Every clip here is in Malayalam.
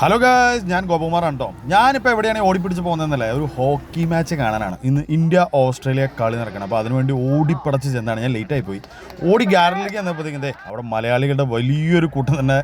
ഹലോ ഗായ്സ് ഞാൻ ഗോപകുമാറാണ് കേട്ടോ ഞാനിപ്പോൾ എവിടെയാണ് ഓടിപ്പിടിച്ച് പോകുന്നതെന്നല്ലേ? ഒരു ഹോക്കി മാച്ച് കാണാനാണ്. ഇന്ന് ഇന്ത്യ ഓസ്ട്രേലിയ കളി നടക്കണം. അപ്പോൾ അതിനുവേണ്ടി ഓടിപ്പടച്ച് ചെന്നാണ്. ഞാൻ ലേറ്റായി പോയി. ഓടി ഗാലറിയിലേക്ക് വന്നപ്പോഴത്തേക്കും ദേ അവിടെ മലയാളികളുടെ വലിയൊരു കൂട്ടം തന്നെ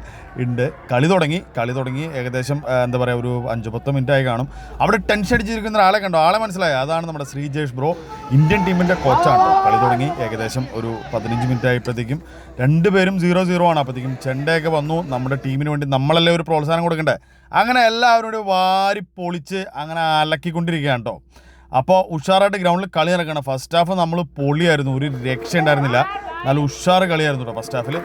ഉണ്ട്. കളി തുടങ്ങി കളി തുടങ്ങി. ഏകദേശം എന്താ പറയുക ഒരു അഞ്ച് പത്ത് മിനിറ്റ് ആയി കാണും. അവിടെ ടെൻഷൻ അടിച്ചിരിക്കുന്ന ഒരാളെ കണ്ടോ? ആളെ മനസ്സിലായി? അതാണ് നമ്മുടെ ശ്രീജേഷ് ബ്രോ. ഇന്ത്യൻ ടീമിന്റെ കോച്ചാണ് കളി തുടങ്ങി ഏകദേശം ഒരു പതിനഞ്ച് മിനിറ്റ് ആയപ്പോഴത്തേക്കും രണ്ടുപേരും സീറോ സീറോ ആണ്. അപ്പോഴത്തേക്കും ചെണ്ടയൊക്കെ വന്നു. നമ്മുടെ ടീമിന് വേണ്ടി നമ്മളല്ലേ ഒരു പ്രോത്സാഹനം കൊടുക്കണ്ടേ? അങ്ങനെ എല്ലാവരും കൂടി വാരി പൊളിച്ച് അങ്ങനെ അലക്കിക്കൊണ്ടിരിക്കുകയാണ് കേട്ടോ. അപ്പോൾ ഉഷാറായിട്ട് ഗ്രൗണ്ടിൽ കളി നടക്കണം ഫസ്റ്റ് ഹാഫ് നമ്മൾ പൊളിയായിരുന്നു ഒരു രക്ഷ ഉണ്ടായിരുന്നില്ല. നല്ല ഉഷാറ് കളിയായിരുന്നു കേട്ടോ ഫസ്റ്റ് ഹാഫിൽ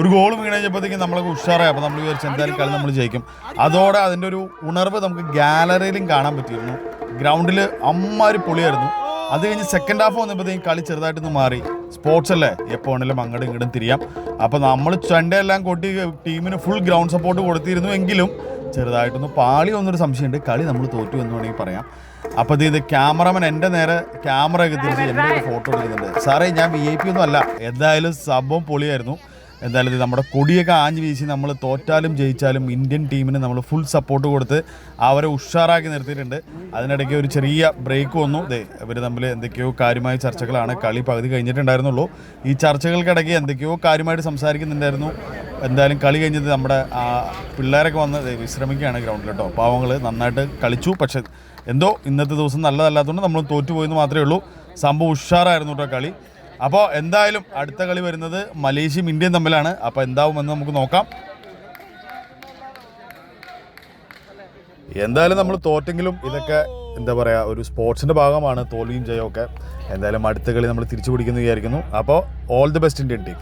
ഒരു ഗോൾ വീണ് കഴിഞ്ഞപ്പോഴത്തേക്കും നമ്മളൊക്കെ ഉഷാറായി. അപ്പോൾ നമ്മൾ വിചാരിച്ചു എന്തായാലും കളി നമ്മൾ ജയിക്കും. അതോടെ അതിന്റെ ഒരു ഉണർവ് നമുക്ക് ഗാലറിയിലും കാണാൻ പറ്റിയിരുന്നു. ഗ്രൗണ്ടിൽ അമ്മാര് പൊളിയായിരുന്നു. അത് കഴിഞ്ഞ് സെക്കൻഡ് ഹാഫ് വന്നപ്പോഴത്തേക്കും കളി ചെറുതായിട്ടൊന്ന് മാറി. സ്പോർട്സ് അല്ലേ? എപ്പോൾ വേണേലും അങ്ങോട്ടും ഇങ്ങോട്ടും തിരിയാം. അപ്പോൾ നമ്മൾ ചണ്ടയെല്ലാം കൊട്ടി ടീമിന് ഫുൾ ഗ്രൗണ്ട് സപ്പോർട്ട് കൊടുത്തിരുന്നു എങ്കിലും ചെറുതായിട്ടൊന്ന് പാളി വന്നൊരു സംശയമുണ്ട്. കളി നമ്മൾ തോറ്റു എന്ന് വേണമെങ്കിൽ പറയാം. അപ്പോൾ ഇത് ക്യാമറമാൻ എന്റെ നേരെ ക്യാമറ ഒക്കെ തിരിച്ച് ഒരു ഫോട്ടോ എടുക്കുന്നുണ്ട്. സാറേ ഞാൻ വി ഐ പി ഒന്നും അല്ല. എന്തായാലും സംഭവം പൊളിയായിരുന്നു. എന്തായാലും ഇത് നമ്മുടെ കൊടിയൊക്കെ ആഞ്ഞ് വീശി നമ്മൾ തോറ്റാലും ജയിച്ചാലും ഇന്ത്യൻ ടീമിന് നമ്മൾ ഫുൾ സപ്പോർട്ട് കൊടുത്ത് അവരെ ഉഷാറാക്കി നിർത്തിയിട്ടുണ്ട്. അതിനിടയ്ക്ക് ഒരു ചെറിയ ബ്രേക്ക് വന്നു. ദേ ഇവർ തമ്മിൽ എന്തൊക്കെയോ കാര്യമായ ചർച്ചകളാണ്. കളി പകുതി കഴിഞ്ഞിട്ടുണ്ടായിരുന്നുള്ളൂ. ഈ ചർച്ചകൾക്കിടയ്ക്ക് എന്തൊക്കെയോ കാര്യമായിട്ട് സംസാരിക്കുന്നുണ്ടായിരുന്നു. എന്തായാലും കളി കഴിഞ്ഞത് നമ്മുടെ ആ പിള്ളേരൊക്കെ വന്ന് വിശ്രമിക്കുകയാണ് ഗ്രൗണ്ടിൽ കേട്ടോ. പാവങ്ങൾ നന്നായിട്ട് കളിച്ചു. പക്ഷെ എന്തോ ഇന്നത്തെ ദിവസം നല്ലതല്ലാത്തതുകൊണ്ട് നമ്മൾ തോറ്റുപോയെന്ന് മാത്രമേ ഉള്ളൂ. സംഭവം ഉഷാറായിരുന്നു കേട്ടോ കളി. അപ്പോൾ എന്തായാലും അടുത്ത കളി വരുന്നത് മലേഷ്യയും ഇന്ത്യയും തമ്മിലാണ്. അപ്പോൾ എന്താവുമെന്ന് നമുക്ക് നോക്കാം. എന്തായാലും നമ്മൾ തോറ്റെങ്കിലും ഇതൊക്കെ എന്താ പറയുക ഒരു സ്പോർട്സിന്റെ ഭാഗമാണ് തോൽവിയും ജയമൊക്കെ എന്തായാലും അടുത്ത കളി നമ്മൾ തിരിച്ചു പിടിക്കുന്നു വിചാരിക്കുന്നു. അപ്പോൾ all the best Indian team.